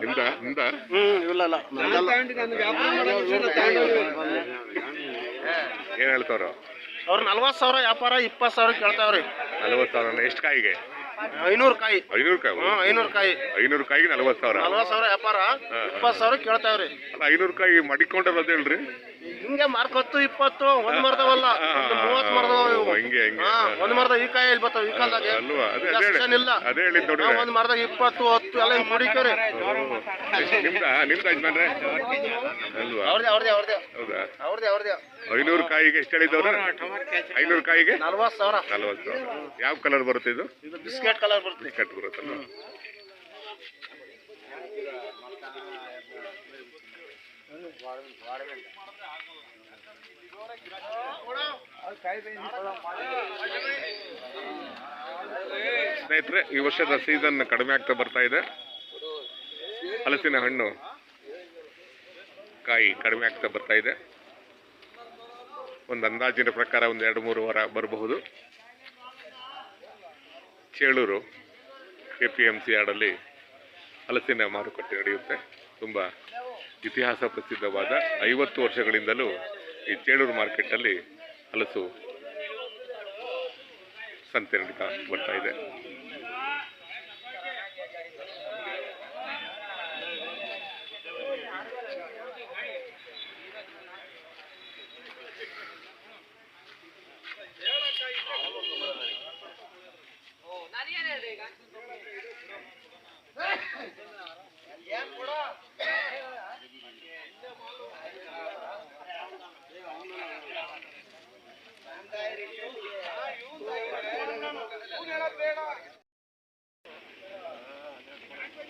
ನಿಮ್ದ? ನಿಮ್ದ? ಹ್ಮ್ ಇಲ್ಲ ಇಲ್ಲ. ಏನ್ ಹೇಳ್ತಾವ್ರ? ಅವ್ರು ನಲ್ವತ್ತು ಸಾವಿರ ವ್ಯಾಪಾರ ಇಪ್ಪತ್ತು ಸಾವಿರ ಕೇಳ್ತಾವ್ರಿ. ನಲ್ವತ್ ಸಾವಿರ ಎಷ್ಟು ಕಾಯಿಗೆ? ಐನೂರು ಕಾಯಿ. ಐನೂರು ಕಾಯಿ ಹ್ಮ್ ಐನೂರು ಕಾಯಿ. ಐನೂರು ಕಾಯಿಗೆ ನಲ್ವತ್ ಸಾವಿರ? ನಲ್ವತ್ ಸಾವಿರ ವ್ಯಾಪಾರ ಇಪ್ಪತ್ ಸಾವಿರ ಕೇಳ್ತಾವ್ರಿ. ಅಲ್ಲ ಐನೂರು ಕಾಯಿ ಮಡಿಕೊಂಡ್ರಲ್ಲ ಹೇಳ್ರಿ ಹಿಂಗೆ ಮಾರ್ಕತ್ತು ಇಪ್ಪತ್ತು ಒಂದ್ ಮರದವಲ್ಲ. ಮೂವತ್ ಮರದವ ಹಿಂಗೆ ಹಿಂಗೆ. ಒಂದ್ ಮರದ ಈ ಕಾಯಿ ಇಲ್ಲಿ ಬರ್ತಾವ ಈ ಕಾಲದಾಗ. ಅಲ್ವಾ? ಅದೇ ಅದೇ ಇಲ್ಲ. ಅದೇ ಹೇಳಿದ್ ನೋಡಿ ನಾವ್ ಒಂದ್ ಮರದಾಗ ಇಪ್ಪತ್ತು ಹತ್ತು ಎಲ್ಲ ಹಿಂಗ್ ಕುಡಿಕೇವ್ರಿ. ನಿಮ್ದ ನಿಮ್ದ ಯಜಮಾನ್ರೆ? ಅಲ್ವಾ? ಅವ್ರದೇ ಅವ್ರದೇ ಅವ್ರದೇ. ಹೌದಾ? ಅವ್ರದೇ ಅವ್ರದೇ. ಐನೂರು ಕಾಯಿಗೆ ಎಷ್ಟು ಹೇಳಿದವ್ರ ಐನೂರು ಕಾಯಿಗೆ? ನಲ್ವತ್ತು ಸಾವಿರ. ನಲವತ್ತು ಯಾವ ಕಲರ್ ಬರುತ್ತೆ ಇದು? ಬಿಸ್ಕೆಟ್ ಕಲರ್ ಬರುತ್ತೆ. ಬಿಸ್ಕೆಟ್ ಸ್ನೇಹಿತರೆ, ಈ ವರ್ಷದ ಸೀಸನ್ ಕಡಿಮೆ ಆಗ್ತಾ ಬರ್ತಾ ಇದೆ. ಹಲಸಿನ ಹಣ್ಣು ಕಾಯಿ ಕಡಿಮೆ ಆಗ್ತಾ ಬರ್ತಾ ಇದೆ. ಒಂದು ಅಂದಾಜಿನ ಪ್ರಕಾರ ಒಂದು ಎರಡು ಮೂರು ವಾರ ಬರಬಹುದು. Chelur K P M C ಯಾರ್ಡಲ್ಲಿ ಹಲಸಿನ ಮಾರುಕಟ್ಟೆ ನಡೆಯುತ್ತೆ. ತುಂಬ ಇತಿಹಾಸ ಪ್ರಸಿದ್ಧವಾದ ಐವತ್ತು ವರ್ಷಗಳಿಂದಲೂ ಈ ಚೇಳೂರು ಮಾರ್ಕೆಟಲ್ಲಿ ಹಲಸು ಸಂತೆ ನಡೀತಾ ಬರ್ತಾ ಇದೆ.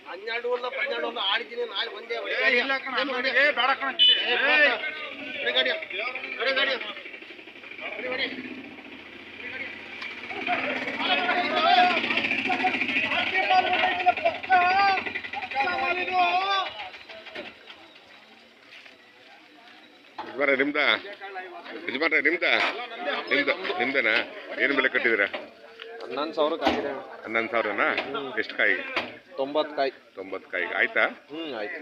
ಹನ್ನೆರಡು ಪನ್ನೆರಡು ಒಂದು ಆಡ್ತೀನಿ ನಾಳೆ ಒಂದೇ ಇಲ್ಲ ಕಣ ಅಂಗಡಿಗೆ ಬೇಡ ಕಣ ಗಾಡಿ ಗಾಡಿ ಗಾಡಿ ಯಜಮಾನ್ರೆ ನಿಮ್ದ? ಯಜಮಾನ್ರೆ ನಿಮ್ದ? ನಿಮ್ದ ನಿಮ್ದೇನಾ? ಏನು ಬೆಲೆ ಕಟ್ಟಿದ್ದೀರಾ? ಹನ್ನೊಂದು ಸಾವಿರಕ್ಕೆ ಆಗಿದೆ ಹನ್ನೊಂದು ಸಾವಿರನಾ? ಎಷ್ಟು ಕಾಯಿಗೆ? ತೊಂಬತ್ತು ಕಾಯಿ. ತೊಂಬತ್ತು ಕಾಯಿಗೆ. ಆಯ್ತಾ? ಹ್ಞೂ ಆಯ್ತು.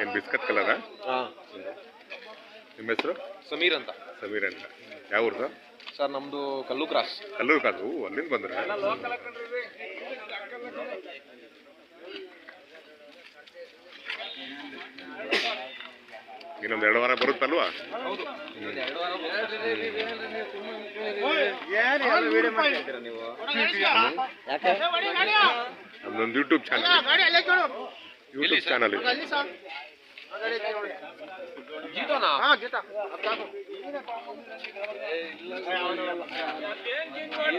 ಏನು ಬಿಸ್ಕತ್ ಕಲರ? ಹಾಂ ನಿಮ್ಮ ಹೆಸರು? ಸಮೀರ್ ಅಂತ. ಸಮೀರ್ ಅಂತ. ಯಾವ ಊರು ಸರ್? ನಮ್ಮದು ಕಲ್ಲು ಕ್ರಾಸ್. ಕಲ್ಲು ಕ್ರಾಸ್. ಅಲ್ಲಿಂದ ಬಂದ್ರೆ? ಇನ್ನೊಂದು ಎರಡು ವಾರ ಬರುತ್ತಲ್ವಾ? ನಮ್ದೊಂದು ಯೂಟ್ಯೂಬ್ ಚಾನಲ್ ಗಾಡಿ ಅಲ್ಲೇ ಕೇಳು. YouTube channel.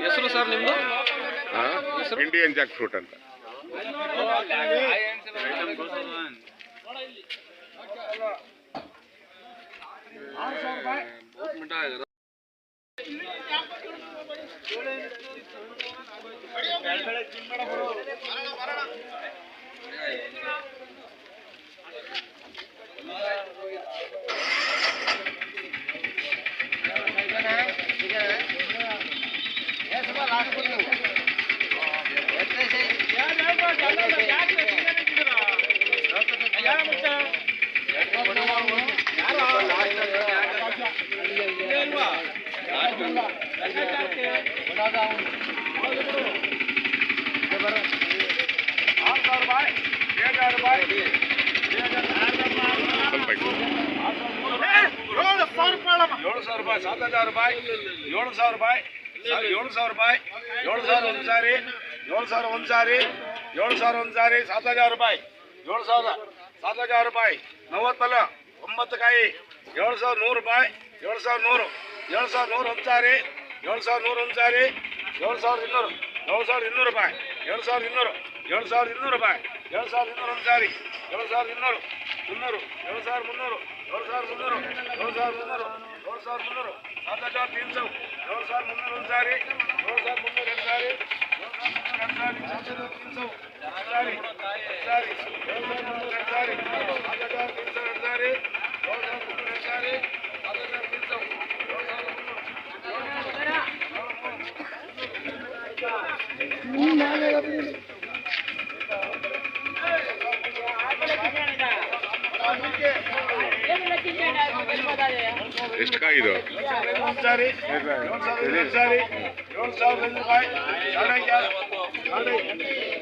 ಹೆಸರು ಸರ್ ನಿಮ್ಮದು ಇಂಡಿಯನ್ ಜಾಕ್ ಫ್ರೂಟ್ ಅಂತ ಸ್ವಲ್ಪ ಇಟ್ಟು. ಏಳು ಸಾವಿರ ರೂಪಾಯಿ. ಸಾತ್ ಹಜಾರ್ ರೂಪಾಯಿ ಏಳು ಸಾವಿರ ರೂಪಾಯಿ ಸರ್, ಏಳು ಸಾವಿರ ರೂಪಾಯಿ. ಏಳು ಸಾವಿರ ಒಂದು ಸಾರಿ ಏಳು ಸಾವಿರ ಒಂದು ಸಾರಿ ಏಳು ಸಾವಿರ ಒಂದು ಸಾರಿ ಸಾತ್ ಹಜಾರ್ ರೂಪಾಯಿ ಏಳು ಸಾವಿರ ಸಾತ್ ಹಜಾರ್ ರೂಪಾಯಿ ನವತ್ತಲ್ಲ ಒಂಬತ್ತು ಕಾಯಿ ಏಳು ಸಾವಿರ ನೂರು ರೂಪಾಯಿ ಏಳು ಸಾವಿರ ನೂರು ಏಳು ಸಾವಿರ ನೂರು ಒಂದು ಸಾರಿ ಏಳು ಸಾವಿರ ನೂರು ಒಂದು ಸಾರಿ ಏಳು ಸಾವಿರದ ಇನ್ನೂರು ಏಳು ಸಾವಿರದ ಇನ್ನೂರು ರೂಪಾಯಿ ಏಳು ಸಾವಿರದ ಇನ್ನೂರು ಏಳು ಸಾವಿರದ ಇನ್ನೂರು ರೂಪಾಯಿ ಏಳು ಸಾವಿರದ ಇನ್ನೂರು ಒಂದು ಸಾರಿ ಏಳು ಸಾವಿರದ ಇನ್ನೂರು ಮುನ್ನೂರು ಏಳು ಸಾವಿರ ಮುನ್ನೂರು ಏಳು ಸಾವಿರ ಮುನ್ನೂರು ಏಳು ಸಾವಿರ ಮುನ್ನೂರು ಏಳು ಸಾವಿರ ಮುನ್ನೂರು ಸಾತ್ ಹಜಾರ್ ತೀನ್ ಸೌ ಏಳು ಸಾವಿರ ಮುನ್ನೂರು ಒಂದು ಸಾರಿ ಏಳು ಸಾವಿರ ಮುನ್ನೂರು ಎರಡು ಸಾರಿ ಏಳು ಸಾವಿರ ಮುನ್ನೂರು ಎರಡು ಸಾರಿ ಸಾತ್ ಹಜಾರ್ ತೀನ್ ಸೌ ಎರಡು ಸಾರಿ ಸಾರಿ ಏಳು ಸಾವಿರ ಮುನ್ನೂರು ಎರಡು ಸಾರಿ ಸಾತ್ ಹಜಾರ್ ತೀನ್ ಸೌ ಎರಡು ಸಾರಿ ಏಳು ಸಾವಿರ ಮುನ್ನೂರು ಎರಡು ಸಾರಿ ಸಾತ್ ಹಜಾರ್ ತೀನ್ ಸೌ ಏಳು ಸಾವಿರ ಮುನ್ನೂರು ಎಷ್ಟು ಕಾಯಿ ಇದು ಒಂದು ಸಾರಿ ಏಳು ಸಾವಿರದ ಏಳು ಐನೂರು ರೂಪಾಯಿ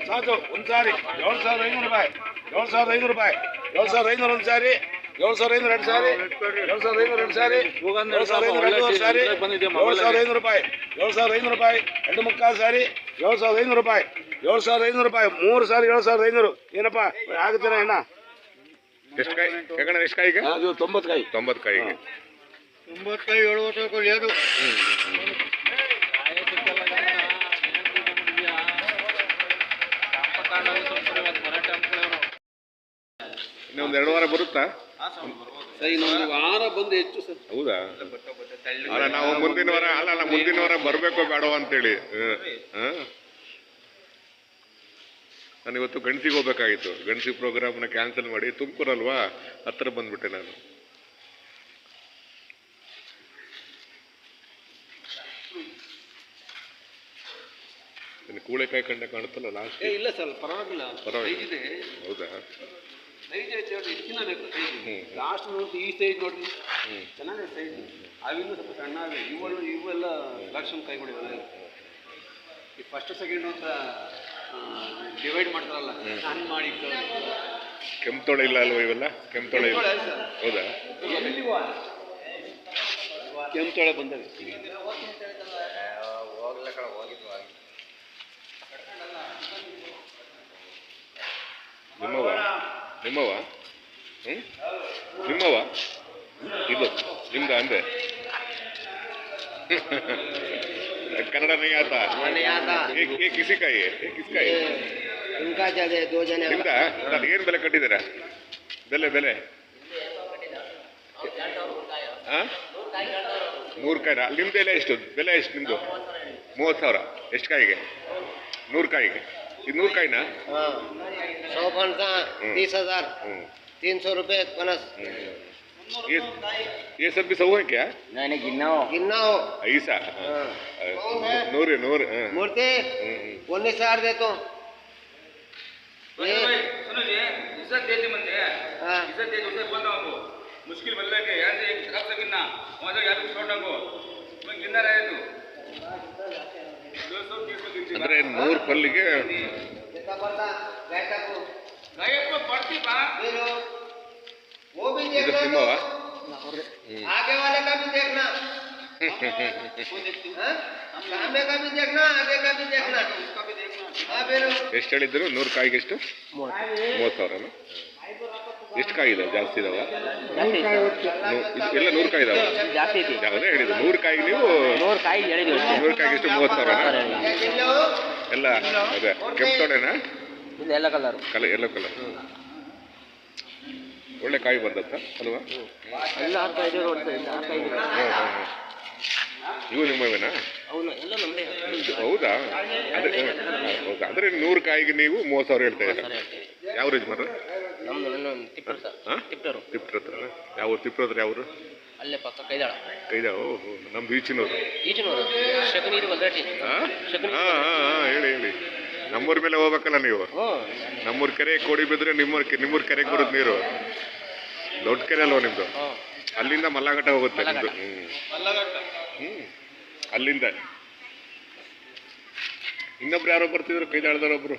ಸಾಕು ಒಂದು ಸಾರಿ ಏಳು. ಸಾವಿರದ ಐನೂರು ರೂಪಾಯಿ ಏಳು ಸಾವಿರದ ಐನೂರು ರೂಪಾಯಿ ಏಳು ಸಾವಿರದ ಐನೂರು ಒಂದು ಸಾರಿ ಏಳು. ಸಾವಿರದ ಐನೂರು ಎರಡು ಸಾರಿ ಏಳು ಸಾವಿರದ ಐನೂರು ಎರಡು ಸಾರಿ ಏಳು ಸಾವಿರದ ಐನೂರು ಎರಡೂವರೆ ಸಾರಿ ಏಳು ಸಾವಿರದ ಐನೂರು ರೂಪಾಯಿ ಏಳು ಸಾವಿರದ ಐನೂರು ರೂಪಾಯಿ ಎರಡು ಮುಕ್ಕಾಲು ಸಾರಿ ಏಳು ಸಾವಿರದ ಐನೂರು ರೂಪಾಯಿ ಏಳು ಸಾವಿರದ ಐನೂರು ರೂಪಾಯಿ ಮೂರು ಸಾರಿ ಏಳು ಸಾವಿರದ ಐನೂರು ಏನಪ್ಪ ಆಗುತ್ತೀರಾ ಅಣ್ಣ ಎಷ್ಟು ಕಾಯಿ ಯಾಕಂದ್ರೆ ಎಷ್ಟು ಕಾಯಿಗೆ ಅದು ತೊಂಬತ್ತು ಕಾಯಿ ತೊಂಬತ್ತು ಕಾಯಿಗೆ ಏಳು ಎಳುವತ್ತು లేదు ಇನ್ನೊಂದು ಎರಡು ವಾರ ಬರುತ್ತಾ? ಇನ್ನೊಂದು ವಾರ ಬಂದು ಹೆಚ್ಚು ಸರ್. ಹೌದಾ? ಅಲ್ಲ ನಾವು ಮುಂದಿನ ವಾರ ಅಲ್ಲ ಅಲ್ಲ ಮುಂದಿನ ವಾರ ಬರಬೇಕು ಬೇಡವ ಅಂತೇಳಿ. ನಾನು ಇವತ್ತು ಗಣಸಿಗೆ ಹೋಗ್ಬೇಕಾಗಿತ್ತು. ಗಣಸಿ ಪ್ರೋಗ್ರಾಮ್ನ ಕ್ಯಾನ್ಸಲ್ ಮಾಡಿ ತುಮಕೂರಲ್ವಾ? ಹತ್ರ ಬಂದ್ಬಿಟ್ಟೆ ನಾನು. ಇನ್ನು ಕೂಳೆಕಾಯಿ ಕಂಡ ಕಾಣುತ್ತಲ್ಲ ಲಾಸ್ಟ್ ಏ ಇಲ್ಲ ಸರ್ ಪರವಾಗಿಲ್ಲ. ಪರವಾಗಿಲ್ಲ. ಇದೆ. ಹೌದಾ? ಸೈಜ್ ಹೆಚ್ಚು ಹೆಚ್ಚಿನ ಬೇಕು ಸೈಜ್. ಲಾಸ್ಟ್ ನೋಡಿ ಈ ಸೈಜ್ ನೋಡಿ. ಚೆನ್ನಾಗಿದೆ ಸೈಜ್ ಅವಿನ್ನೂ ಸ್ವಲ್ಪ ಸಣ್ಣ ಅವೆ ಇವೆಲ್ಲ ಇವೆಲ್ಲ ಲಕ್ಷಣ ಕೈಗಳಿವೆ ಈ ಫಸ್ಟ್ ಸೆಕೆಂಡ್ ಅಂತ ಡಿವೈಡ್ ಮಾಡ್ತಾರಲ್ಲ ಹಣ್ಣು ಮಾಡಿ ಕೆಂಪ್ತೊಳೆ ಇಲ್ಲ ಅಲ್ವಾ ಇವೆಲ್ಲ? ಕೆಂಪ್ತೊಳೆ ಇಲ್ಲ ಹೌದಾ? ಕೆಂಪ್ತೊಳೆ ಬಂದವೆ ನಿಮ್ಮವ ನಿಮ್ಮವ ಹ್ಞೂ ನಿಮ್ಮವ ಇದು ನಿಮ್ದ ಅಂದೆ ಕನ್ನಡ नहीं आता नहीं आता ये ये किसी का ही है ये किसका है इनका ज्यादा दो जने ನಿಮ್ದ ಸರ್ ಏನು ಬೆಲೆ ಕಟ್ಟಿದ್ದೀರಾ ಬೆಲೆ ಬೆಲೆ ಆ ನೂರು ಕಾಯಿ ಅಲ್ಲಿ ನಿಮ್ದು ಬೆಲೆ ಎಷ್ಟು ಬೆಲೆ ಎಷ್ಟು ನಿಮ್ಮದು ಮೂವತ್ತು ಸಾವಿರ ಎಷ್ಟು ಕಾಯಿಗೆ ನೂರು ಕಾಯಿಗೆ ಇದು ನೂರು ಕಾಯಿನಾ हाँ सौ फणसा तीस हजार ಹ್ಞೂ तीन सौ रुपये पनस ये ये सब भी सौ है क्या नहीं नहीं गिनना हो गिनना हो ऐसा हाँ। ನೂರು ನೂರು ಹಾಂ मूर्ति ಹ್ಞೂ उन्नीस हजार दे तो ये सुनोगे इज्जत देते म्हणजे हाँ इज्जत देते उसे बोल रहा हूँ मुश्किल बदल के यहाँ से एक खराब से गिनना वहाँ से यार कुछ छोड़ना को मैं गिनना रहे तू दो सौ तीस सौ गिनती ಅಂದರೆ ನೂರು ಪಲ್ಲಿಗೆ कितना पड़ता बैठा को गायब को पड़ती बा फिर वो भी ಇದು देखना ನಿಮ್ಮವ तो आगे वाले का भी देखना हाँ? सामने का भी देखना आगे का भी देखना हाँ फिर ಎಷ್ಟು ಹೇಳಿದ್ರು ನೂರು ಕಾಯಿಗೆ ಎಷ್ಟು ಮೂವತ್ತು ಸಾವಿರನ ಎಷ್ಟು ಕಾಯಿ ಇದಾವೆ ಜಾಸ್ತಿ ಇದಾವ ಎಲ್ಲ ನೂರು ಕಾಯಿ ಇದಾವೆ ಜಾಸ್ತಿ ಐತಿ ಯಾವುದೇ ಹೇಳಿದ್ದು ನೂರು ಕಾಯಿಗೆ ನೀವು ನೂರು ಕಾಯಿ ಹೇಳಿದ್ವಿ ಅಷ್ಟೇ ನೂರು ಕಾಯಿಗೆ ಎಷ್ಟು ಮೂವತ್ತು ಸಾವಿರನ क्या गिन लो ಎಲ್ಲ ಅದೇ ಕೆಂಪು ತೊಡೆನಾ? ಇದು ಎಲ್ಲ ಕಲರು ಕಲರ್ ಎಲ್ಲೋ ಕಲರ್ ಒಳ್ಳೆ ಕಾಯಿ ಬಂದತ್ತ ಅಲ್ವಾ? ಎಲ್ಲ ಇಲ್ಲ ಹ್ಞೂ ಇವು ನಿಮ್ಮವೇನಾ ಅವನು ಎಲ್ಲ ನಮ್ಮದೇ ಹೌದಾ? ಅದೇ. ಹೌದಾ. ಅಂದರೆ ನೂರು ಕಾಯಿಗೆ ನೀವು ಮೂವತ್ತು ಸಾವಿರ ಹೇಳ್ತಾ ಇದ್ದೀರಾ? ಯಾವ ರೇಂಜ್ ನನ್ನ ತಿಪ್ಪರು ಸರ್. ಹಾಂ? ತಿಪ್ಪರು ತಿಪ್ಟ್ರ ಹತ್ರ ಯಾವ ತಿಪ್ಟ್ರ ಹತ್ರ ಯಾವ ಅಲ್ಲೇ ಪಕ್ಕ ಕೈದಾಳ ಕೈದ ಓಹೋ ನಮ್ಮ ಈಚಿನವರು ಈಚಿನವರು ಶಕನೀರು ಬಲ್ರಾಟಿ ಹಾಂ ಶಕುನಿ ಹಾಂ ಹಾಂ ಹೇಳಿ ಹೇಳಿ ನಮ್ಮೂರ ಮೇಲೆ ಹೋಗ್ಬೇಕಲ್ಲ ನೀವು ಹ್ಞೂ ನಮ್ಮೂರ ಕೆರೆ ಕೋಡಿ ಬಿದ್ದರೆ ನಿಮ್ಮೂರ್ ನಿಮ್ಮೂರ ಕೆರೆಗೆ ಬರುತ್ತೆ ನೀರು ದೊಡ್ಡ ಕೆರೆ ಅಲ್ವಾ ನಿಮ್ಮದು ಹ್ಞೂ ಅಲ್ಲಿಂದ ಮಲ್ಲಘಟ್ಟ ಹೋಗುತ್ತೆ ನಿಮ್ಮದು. ಹ್ಞೂ ಹ್ಞೂ ಅಲ್ಲಿಂದ ಇನ್ನೊಬ್ರು ಯಾರೋ ಬರ್ತಿದ್ರು ಕೈದಾಳ್ದವ್ರೊಬ್ರು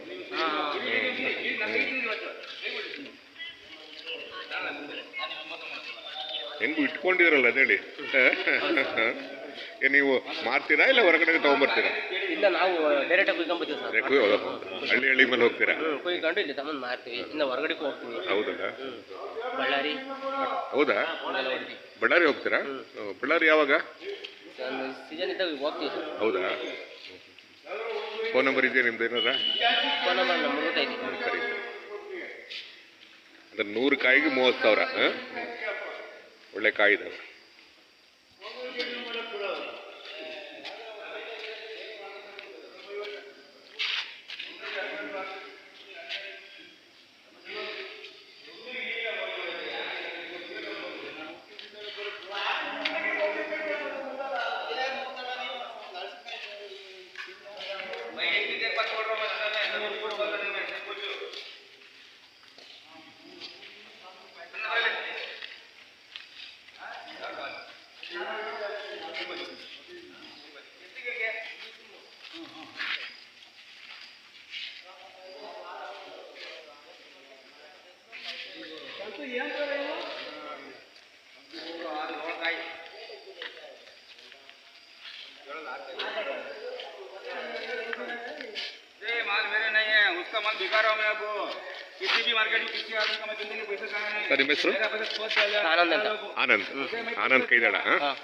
ಹೆಂಗು ಇಟ್ಕೊಂಡಿದ್ರಲ್ಲ ಅದೇಳಿ? ನೀವು ಮಾರ್ತೀರಾ ಇಲ್ಲ ಹೊರಗಡೆ ತಗೊಂಬರ್ತೀರಾ? ಇಲ್ಲ ನಾವು ಡೈರೆಕ್ಟಾಗಿ ಕುಯ್ಕೊಂಬತ್ತೀವಿ ಸರ್. ಹಳ್ಳಿ ಹಳ್ಳಿ ಮೇಲೆ ಹೋಗ್ತೀರಾ? ಕುಯ್ಕೊಂಡು ಇಲ್ಲಿ ತಗೊಂಡು ಮಾರ್ತೀವಿ. ಇನ್ನು ಹೊರಗಡೆ ಹೋಗ್ತೀವಿ. ಹೌದಲ್ಲ ಬಳ್ಳಾರಿ. ಹೌದಾ? ಬಳ್ಳಾರಿ ಹೋಗ್ತೀರಾ? ಬಳ್ಳಾರಿ ಯಾವಾಗ? ಸೀಸನ್ ಇದ್ದಾಗ ಹೋಗ್ತೀವಿ ಸರ್. ಹೌದಾ? ಫೋನ್ ನಂಬರ್ ಇದೆಯಾ ನಿಮ್ದು ಏನಾರ ಫೋನ್ ನಂಬರ್ ನಮ್ಮ ಸರಿ. ಅಂದ್ರೆ ನೂರು ಕಾಯಿಗೆ ಮೂವತ್ತು ಸಾವಿರ ಆ? ಒಳ್ಳೆ ಕಾಯಿ ಸರ್ ನಿಮ್ಮ ಆನಂದ್ ಅಂತ. ಆನಂದ್ ಆನಂದ್. ಕೈದಾಡ ಹಾಂ?